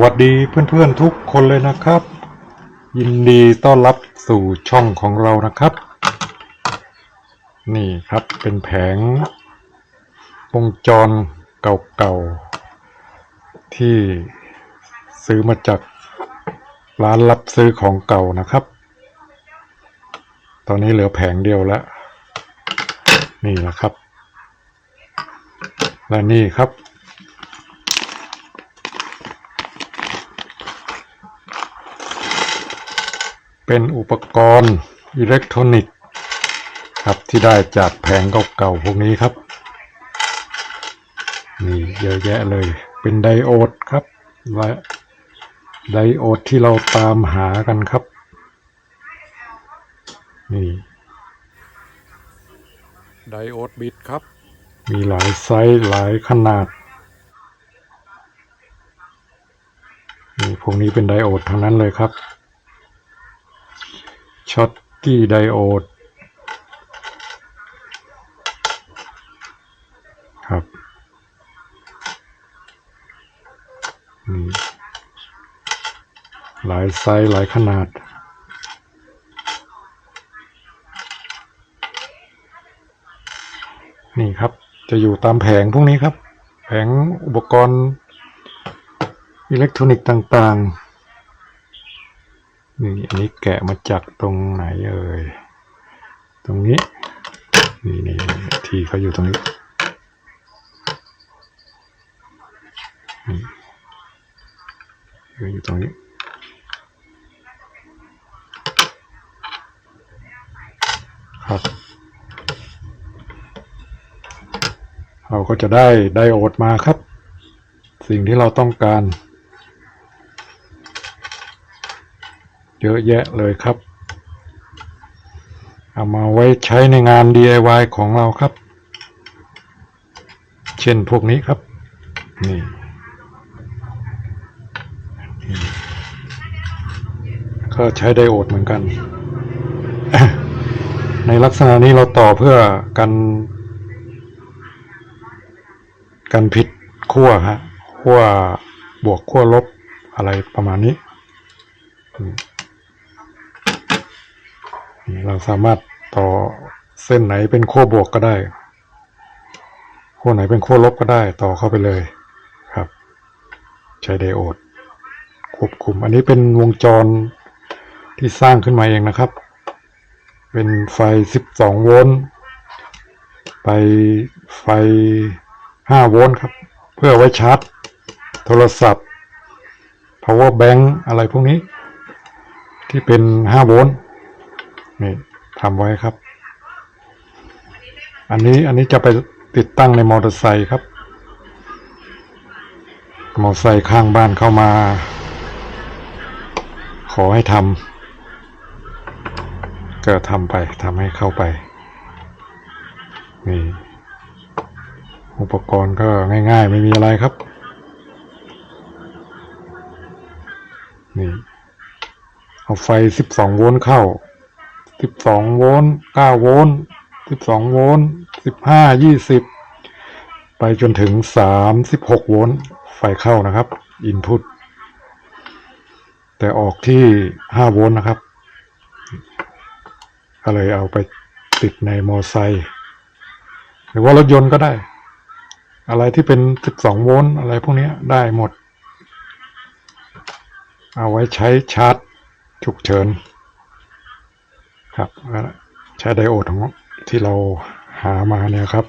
วัสดีเพื่อนๆทุกคนเลยนะครับ ยินดีต้อนรับสู่ช่องของเรานะครับ นี่ครับเป็นแผงวงจรเก่าๆ ที่ซื้อมาจากร้านรับซื้อของเก่านะครับ ตอนนี้เหลือแผงเดียวแล้ว นี่นะครับ และนี่ครับ เป็นอุปกรณ์อิเล็กทรอนิกส์ครับที่ได้จากแผงเก่าๆพวกนี้ครับนี่เยอะแยะเลย เป็นไดโอดครับและไดโอดที่เราตามหากันครับ นี่ไดโอดบิตครับ มีหลายไซส์หลายขนาดนี่พวกนี้เป็นไดโอดทั้งนั้นเลยครับ ช็อตกี้ไดโอดครับนี่หลายไซส์หลายขนาดนี่ครับ จะอยู่ตามแผงพวกนี้ครับ แผงอุปกรณ์อิเล็กทรอนิกส์ต่าง ๆ นี่อันนี้แกะมาจากตรงไหนเอ่ย ตรงนี้ นี่นี่ที่เขาอยู่ตรงนี้นี่อยู่ตรงนี้ครับ เราก็จะได้ไดโอดมาครับ สิ่งที่เราต้องการ เยอะแยะเลยครับ เอามาไว้ใช้ในงาน DIY ของเราครับ เช่นพวกนี้ครับ นี่ก็ใช้ไดโอดเหมือนกัน ในลักษณะนี้เราต่อเพื่อกัน กันผิดขั้วฮะขั้วบวกขั้วลบอะไรประมาณนี้ เราสามารถต่อเส้นไหนเป็นขั้วบวกก็ได้ขั้วไหนเป็นขั้วลบก็ได้ต่อเข้าไปเลยครับ ใช้ไดโอดควบคุม อันนี้เป็นวงจรที่สร้างขึ้นมาเองนะครับ เป็นไฟ 12 โวลต์ไปไฟ 5 โวลต์ครับ เพื่อไว้ชาร์จ โทรศัพท์ power bank อะไรพวกนี้ ที่เป็น 5 โวลต์ นี่ทำไว้ครับ อันนี้อันนี้จะไปติดตั้งในมอเตอร์ไซค์ครับ มอเตอร์ไซค์ข้างบ้านเข้ามา ขอให้ทำก็ทำไปทำให้เข้าไป นี่ อุปกรณ์ก็ง่ายๆ ไม่มีอะไรครับ นี่ เอาไฟ 12 โวลต์เข้า 12โวลต์9โวลต์12โวลต์15 20ไปจนถึง36โวลต์ไฟเข้านะครับ Input แต่ออกที่5โวลต์นะครับก็เลยเอาไปติดในมอไซค์หรือว่ารถยนต์ก็ได้ อะไรที่เป็น12โวลต์อะไรพวกนี้ได้หมด เอาไว้ใช้ชาร์จฉุกเฉิน ครับใช้ไดโอดของที่เราหามาเนี่ยครับ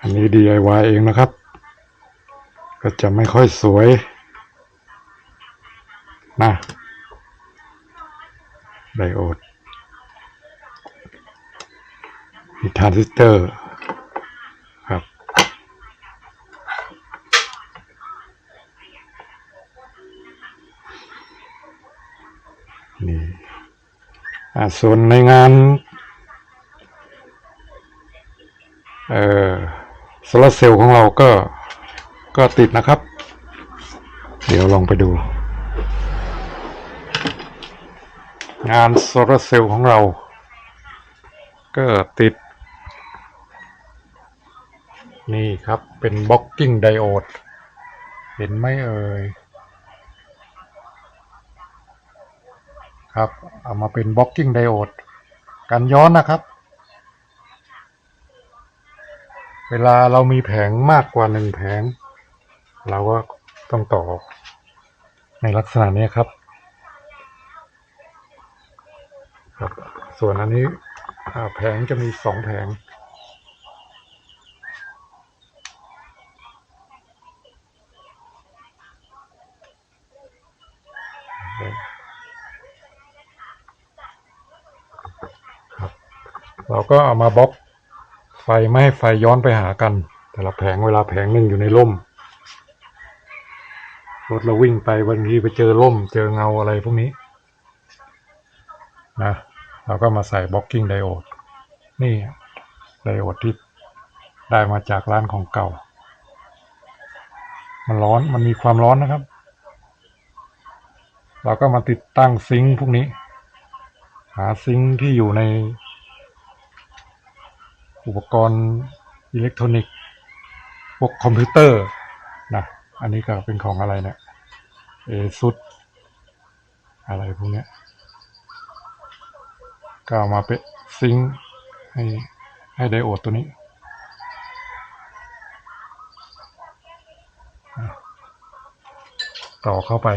อันนี้ DIY เองนะครับ ก็จะไม่ค่อยสวยนะไดโอดมีทรานซิสเตอร์ ครับ นี่ อ่า ส่วนในงานเอ่อโซลาร์เซลล์ของเราก็ก็ติดนะครับ เดี๋ยวลองไปดู งานโซลาร์เซลล์ของเรา ก็ติด นี่ครับเป็นบล็อกกิ้งไดโอด เห็นไหมเอ่ย ครับ เอามาเป็นบล็อกกิ้งไดโอดกันย้อนนะครับ เวลาเรามีแผงมากกว่าหนึ่งแผง เราก็ต้องต่อในลักษณะนี้ครับ ครับ ส่วนอันนี้แผงจะมีสองแผง ก็เอามาบล็อกไฟไม่ให้ไฟย้อนไปหากัน แต่ละแผงเวลาแผงหนึ่งอยู่ในร่มรถเราวิ่งไปบางทีไปเจอร่ม เจอเงาอะไรพวกนี้นะเราก็มาใส่บล็อกกิ้งไดโอดนี่ไดโอดที่ได้มาจากร้านของเก่า มันร้อนมันมีความร้อนนะครับ เราก็มาติดตั้งซิงค์พวกนี้ หาซิงค์ที่อยู่ใน อุปกรณ์อิเล็กทรอนิกส์พวกคอมพิวเตอร์นะอันนี้ก็เป็นของอะไรเนี่ยเอซุดอะไรพวกเนี้ยก็เอามาเป็นซิงค์ให้ให้ไดโอดตัวนี้ ต่อเข้าไป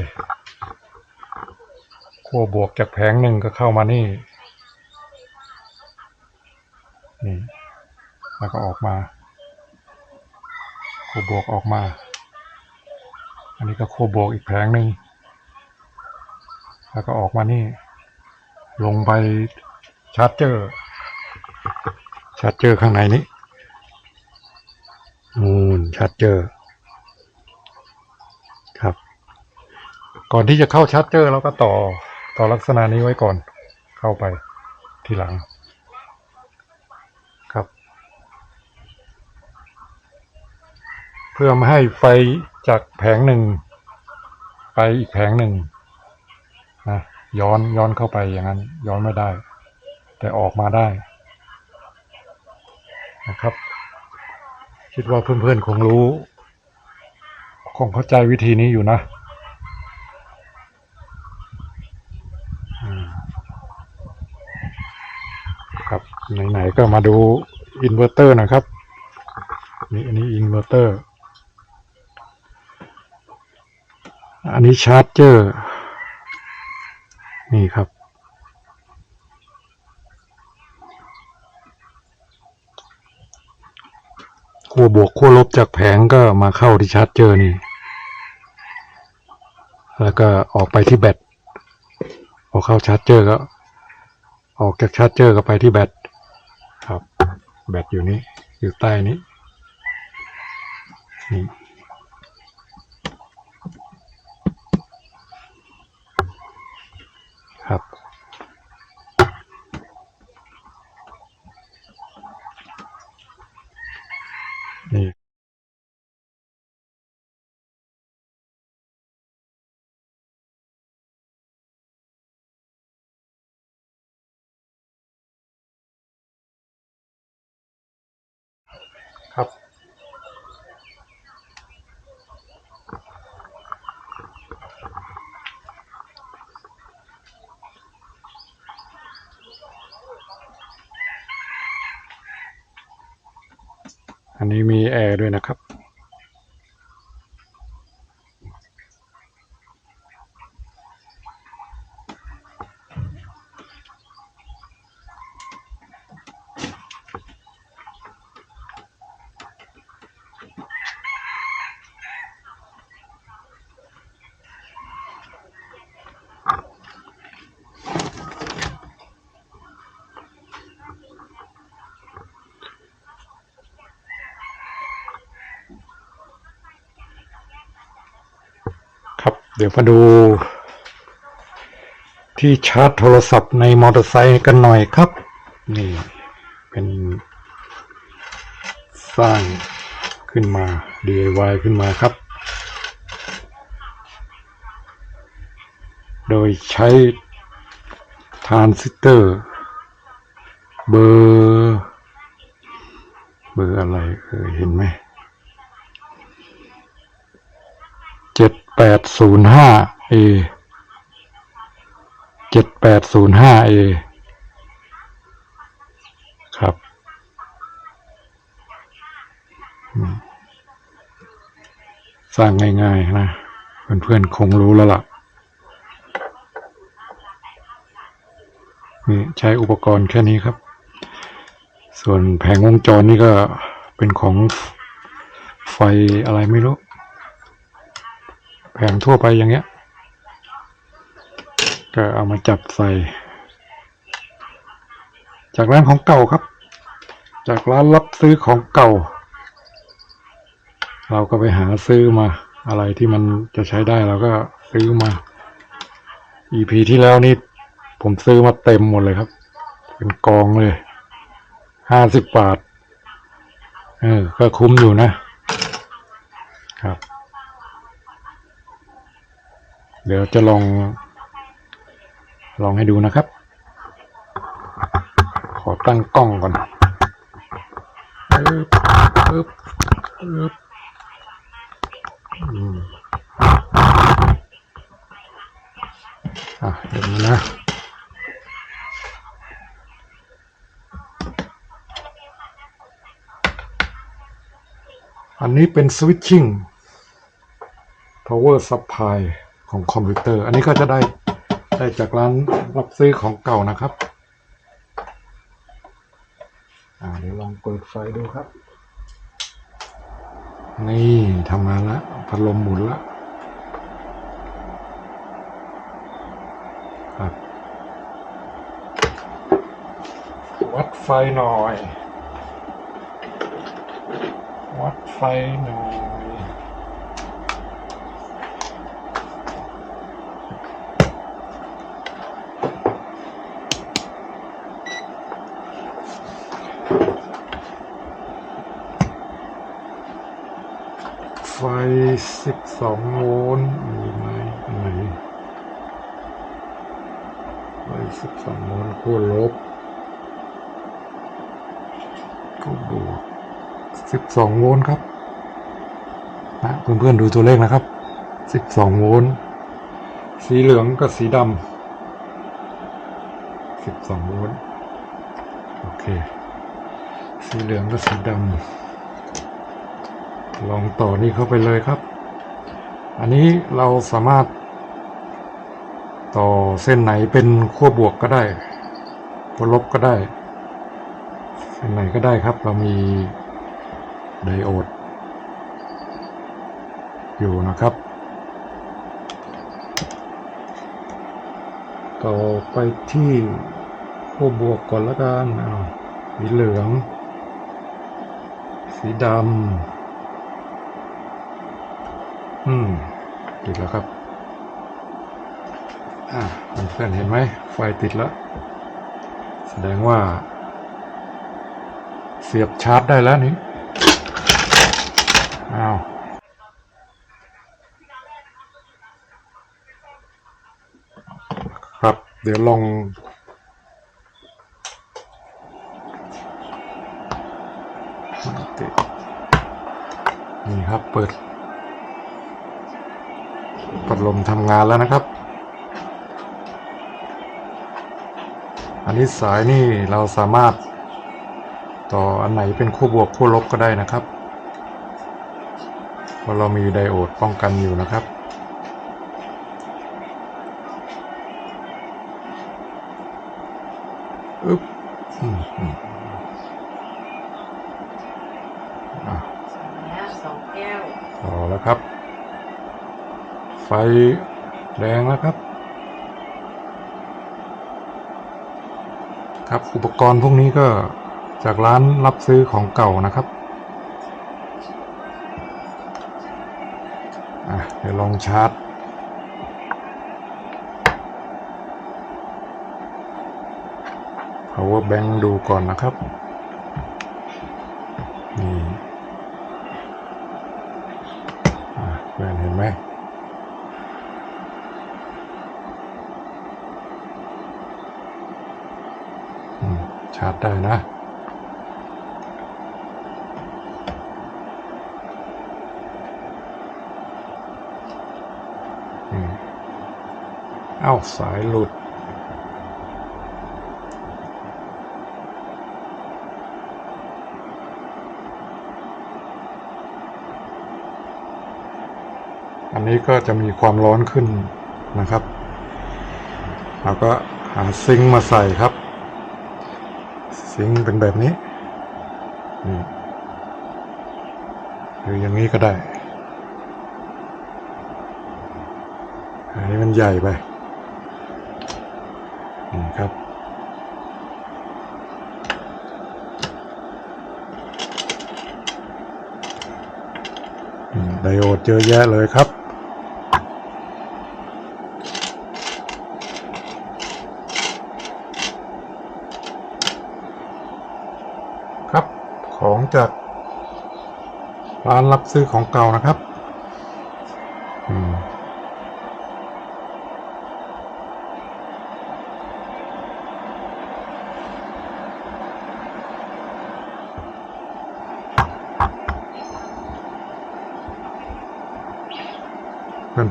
ขั้วบวกจากแผงหนึ่งก็เข้ามานี่ แล้วก็ออกมาขั้วบวกออกมา อันนี้ก็ขั้วบวกอีกแผงหนึ่งแล้วก็ออกมานี่ ลงไปชาร์จเจอร์ชาร์จเจอร์ข้างในนี้นูนชาร์จเจอร์ครับ ก่อนที่จะเข้าชาร์จเจอร์เราก็ต่อต่อลักษณะนี้ไว้ก่อน เข้าไปทีหลัง ครับ เพื่อไม่ให้ไฟจากแผงหนึ่ง ไปอีกแผงหนึ่งนะย้อนย้อนเข้าไปอย่างนั้น ย้อนไม่ได้ แต่ออกมาได้นะครับ คิดว่าเพื่อนๆคงรู้ คงเข้าใจวิธีนี้อยู่นะครับไหนๆก็มาดูอินเวอร์เตอร์นะครับนี่อันนี้อินเวอร์เตอร์ อันนี้ชาร์จเจอร์ นี่ครับ ขั้วบวกขั้วลบจากแผงก็มาเข้าที่ชาร์จเจอร์นี่ แล้วก็ออกไปที่แบต พอเข้าชาร์จเจอร์ก็ ออกจากชาร์จเจอร์ก็ไปที่แบต ครับ แบตอยู่นี้ อยู่ใต้นี้ นี่ อันนี้มีแอร์ด้วยนะครับ เดี๋ยวมาดู ที่ชาร์จโทรศัพท์ในมอเตอร์ไซค์กันหน่อยครับ นี่เป็น สร้างขึ้นมา DIY ขึ้นมาครับ โดยใช้ทรานซิสเตอร์ เบอร์ เบอร์อะไรเออเห็นไหมเจ็ด แปดศูนย์ห้าเอเจ็ดแปดศูนย์ห้าเอครับ สร้างง่ายๆนะ เพื่อนๆคงรู้แล้วล่ะ นี่ใช้อุปกรณ์แค่นี้ครับ ส่วนแผงวงจรนี่ก็เป็นของไฟอะไรไม่รู้ แผงทั่วไปอย่างเงี้ย ก็เอามาจับใส่ จากร้านของเก่าครับ จากร้านรับซื้อของเก่า เราก็ไปหาซื้อมา อะไรที่มันจะใช้ได้เราก็ซื้อมา EP ที่แล้วนี่ผมซื้อมาเต็มหมดเลยครับ เป็นกองเลย ห้าสิบบาท เออ ก็คุ้มอยู่นะครับ เดี๋ยวจะลอง ลองให้ดูนะครับ ขอตั้งกล้องก่อนปึ๊บปึ๊บปึ๊บอืมอะเดี๋ยวนะอันนี้เป็น switching power supply ของคอมพิวเตอร์ อันนี้ก็จะได้ได้จากร้านรับซื้อของเก่านะครับอ่าเดี๋ยวลองเปิดไฟดูครับ นี่ทำงานแล้วพัดลมหมุนแล้วครับวัดไฟหน่อย วัดไฟหน่อย ไฟ 12โวลต์มีไหมอันไหนไฟ12โวลต์ขั้วลบก็บวก12โวลต์ครับนะเพื่อนๆดูตัวเลขนะครับ12โวลต์สีเหลืองกับสีดำ12โวลต์โอเค สีเหลืองกับสีดำลองต่อนี่เข้าไปเลยครับ อันนี้เราสามารถ ต่อเส้นไหนเป็นขั้วบวกก็ได้ขั้วลบก็ได้ เส้นไหนก็ได้ครับ เรามีไดโอด อยู่นะครับ ต่อไปที่ขั้วบวกก่อนละกันอ้าวสีเหลือง สีดำ อืม ติดแล้วครับอ่าเพื่อนเห็นไหมไฟติดแล้ว แสดงว่า เสียบชาร์จได้แล้วนี่อ้าวครับ เดี๋ยวลองนี่ครับเปิด ดลมทำงานแล้วนะครับ อันนี้สายนี่เราสามารถต่ออันไหนเป็นคู่บวกคู่ลบก็ได้นะครับเพราะเรามีไดโอดป้องกันอยู่นะครับ อึ๊บอืมอืมอะ แล้วสองแก้ว ต่อแล้วครับ ไฟแรงแล้วครับ ครับอุปกรณ์พวกนี้ก็จากร้านรับซื้อของเก่านะครับอะเดี๋ยวลองชาร์จ power bank ดูก่อนนะครับ ได้นะ เอ้าสายหลุด อันนี้ก็จะมีความร้อนขึ้นนะครับ เราก็หาซิงมาใส่ครับ ซิงเป็นแบบนี้หรืออย่างนี้ก็ได้ อันนี้มันใหญ่ไปนี่ครับไดโอดเยอะแยะเลยครับของ จากร้านรับซื้อของเก่านะครับ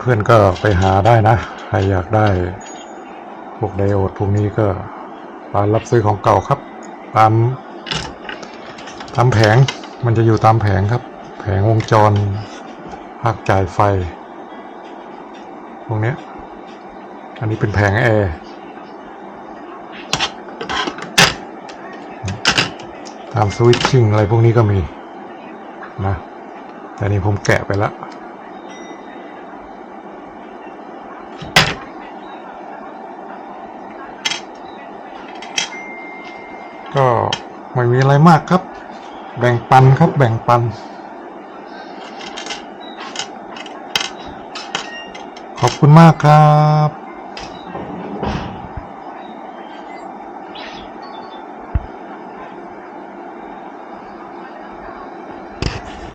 เพื่อนๆก็ไปหาได้นะ ใครอยากได้ พวกไดโอดพวกนี้ก็ร้านรับซื้อของเก่าครับ ตาม ตามแผงมันจะอยู่ตามแผงครับ แผงวงจรภาคจ่ายไฟ ตรงนี้อันนี้เป็นแผงแอร์ตามสวิตชิ่งอะไรพวกนี้ก็มีนะแต่นี่ผมแกะไปแล้วก็ไม่มีอะไรมากครับ แบ่งปันครับแบ่งปัน ขอบคุณมากครับ